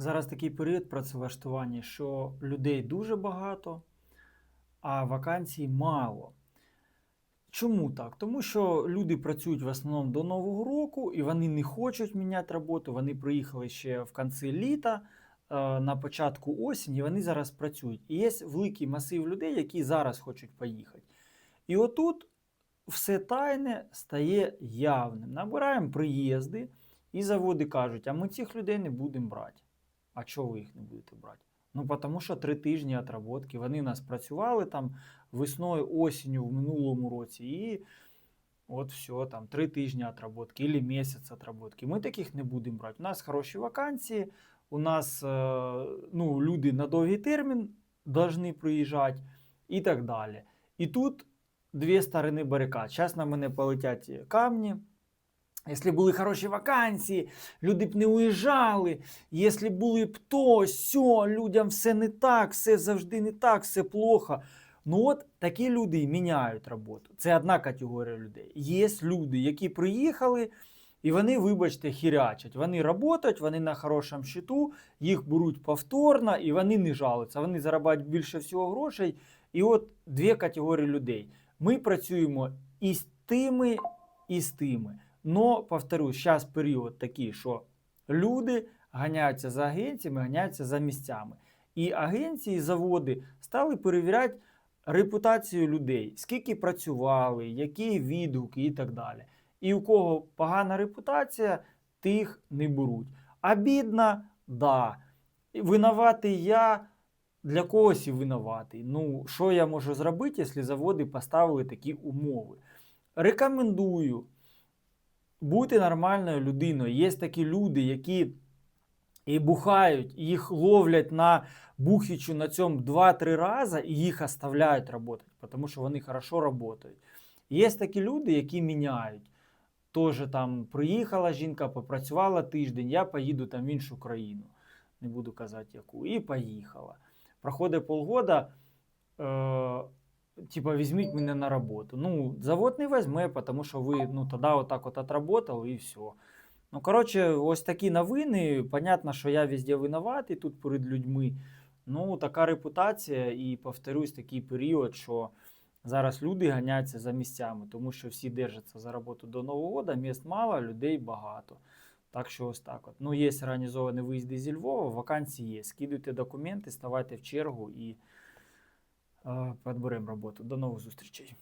Зараз такий період працевлаштування, що людей дуже багато, а вакансій мало. Чому так? Тому що люди працюють в основному до Нового року і вони не хочуть міняти роботу. Вони приїхали ще в кінці літа, е, на початку осені, і вони зараз працюють. І є великий масив людей, які зараз хочуть поїхати. І отут все тайне стає явним. Набираємо приїзди, і заводи кажуть, а ми цих людей не будемо брати. А чого ви їх не будете брати? Ну, тому що три тижні отработки. Вони в нас працювали там весною, осінню в минулому році. І от все, там три тижні отработки або місяць отработки. Ми таких не будемо брати. У нас хороші вакансії, у нас е, ну, люди на довгий термін повинні приїжджати і так далі. І тут дві сторони барикад. Зараз на мене полетять камні. Якщо були хороші вакансії, люди б не уїжджали. Якщо були б то, сьо, людям все не так, все завжди не так, все плохо. Ну от такі люди і міняють роботу. Це одна категорія людей. Є люди, які приїхали, і вони, вибачте, хірячать. Вони працюють, вони на хорошому щиту, їх беруть повторно, і вони не жалуються. Вони заробляють більше всього грошей. І от дві категорії людей. Ми працюємо і з тими, і з тими. Но, повторюсь, зараз період такий, що люди ганяються за агенціями, ганяються за місцями. І агенції, заводи стали перевіряти репутацію людей, скільки працювали, які відгуки і так далі. І у кого погана репутація, тих не беруть. А бідна, да. Винуватий я для когось і винуватий. Ну, що я можу зробити, якщо заводи поставили такі умови? Рекомендую бути нормальною людиною. Є такі люди, які і бухають, їх ловлять на бухічу на цьому 2-3 рази, і їх оставляють працювати, тому що вони хорошо працюють. Є такі люди, які міняють. Тоже там приїхала жінка, попрацювала тиждень, я поїду там в іншу країну. Не буду казати яку. І поїхала. Проходить полгода, е, типа, візьміть мене на роботу. Ну, завод не візьме, тому що ви ну, тоді отак от отработали і все. Ну, коротше, ось такі новини. Понятно, що я везде винуватий тут перед людьми. Ну, така репутація, і повторюсь, такий період, що зараз люди ганяються за місцями, тому що всі держаться за роботу до Нового року, міст мало, людей багато. Так що ось так от. Ну, є організовані виїзди зі Львова, вакансії є. Скидуйте документи, ставайте в чергу і підберемо роботу. До нових зустрічей.